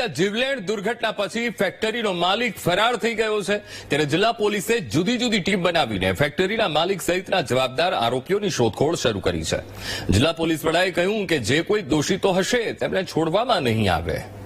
આ જીવલેણ દુર્ઘટના પછી ફેક્ટરીનો માલિક ફરાર થઈ ગયો છે. ત્યારે જિલ્લા પોલીસે જુદી જુદી ટીમ બનાવીને ફેક્ટરીના માલિક સહિતના જવાબદાર આરોપીઓની શોધખોળ શરૂ કરી છે. જિલ્લા પોલીસ વડાએ કહ્યું કે જે કોઈ દોષિતો હશે તેમને છોડવામાં નહીં આવે.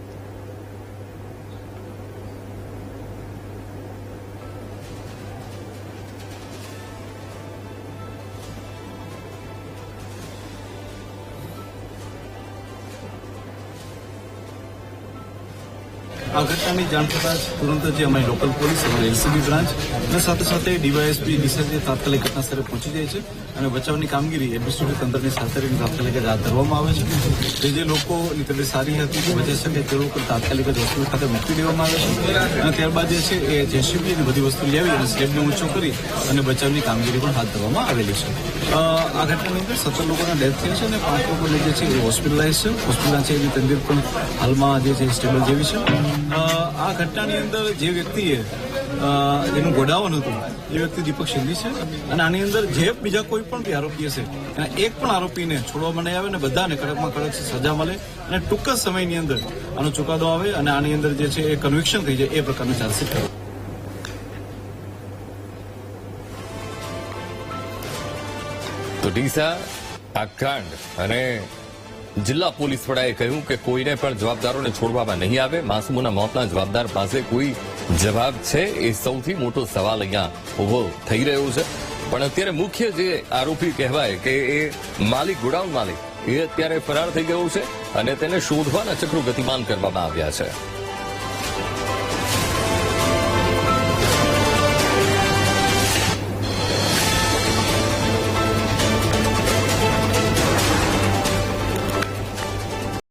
આ ઘટનાની જાણ થતાં તુરંત જ અમારી લોકલ પોલીસ અમારી એલસીબી બ્રાન્ચ અને સાથે સાથે ડીવાયએસપી ડીસા જે તાત્કાલિક ઘટનાસ્થળે પહોંચી જાય છે અને બચાવની કામગીરી એડમિનિસ્ટ્રેટિવ તંત્રની સાથે તાત્કાલિક હાથ ધરવામાં આવે છે. જે જે લોકોની તબિયત સારી હતી બચી શકે તે લોકો તાત્કાલિક જ હોસ્પિટલ ખાતે મૂકી દેવામાં આવે છે અને ત્યારબાદ જે છે એ જેસીબી બધી વસ્તુ લેવી અને સ્લેબને ઊંચો કરી અને બચાવની કામગીરી પણ હાથ ધરવામાં આવેલી છે. આ ઘટનાની અંદર સત્તર લોકોના ડેથ થયા છે અને પાંચ લોકોને જે છે એ હોસ્પિટલાઇઝ છે. હોસ્પિટલ છે એની તબિયત પણ હાલમાં જે છે સ્ટેબલ જેવી છે. આ ઘટનાની અંદર જે વ્યક્તિએ એનું ગોડાવન હતું, એ વ્યક્તિ દીપક સિંધી છે. અને આની અંદર જે બીજા કોઈ પણ આરોપી હશે, એના એક પણ આરોપીને છોડવામાં નહીં આવે અને બધાને કડકમાં કડક સજા મળે અને ટૂંક જ સમયની અંદર આનો ચુકાદો આવે અને આની અંદર જે છે એ કન્વિક્શન થઈ જાય એ પ્રકારનું ચાર્જશીટ કરે તો ડીસા, આ કાંડ અને જિલ્લા પોલીસ વડાએ કહ્યું કે કોઈને પણ જવાબદારોને છોડવામાં નહીં આવે. માસુમોના મોતના જવાબદાર પાસે કોઈ જવાબ છે એ સૌથી મોટો સવાલ અહીંયા ઊભો થઈ રહ્યો છે. પણ અત્યારે મુખ્ય જે આરોપી કહેવાય કે એ માલિક, ગોડાઉન માલિક, એ અત્યારે ફરાર થઈ ગયો છે અને તેને શોધવાના ચક્રો ગતિમાન કરવામાં આવ્યા છે.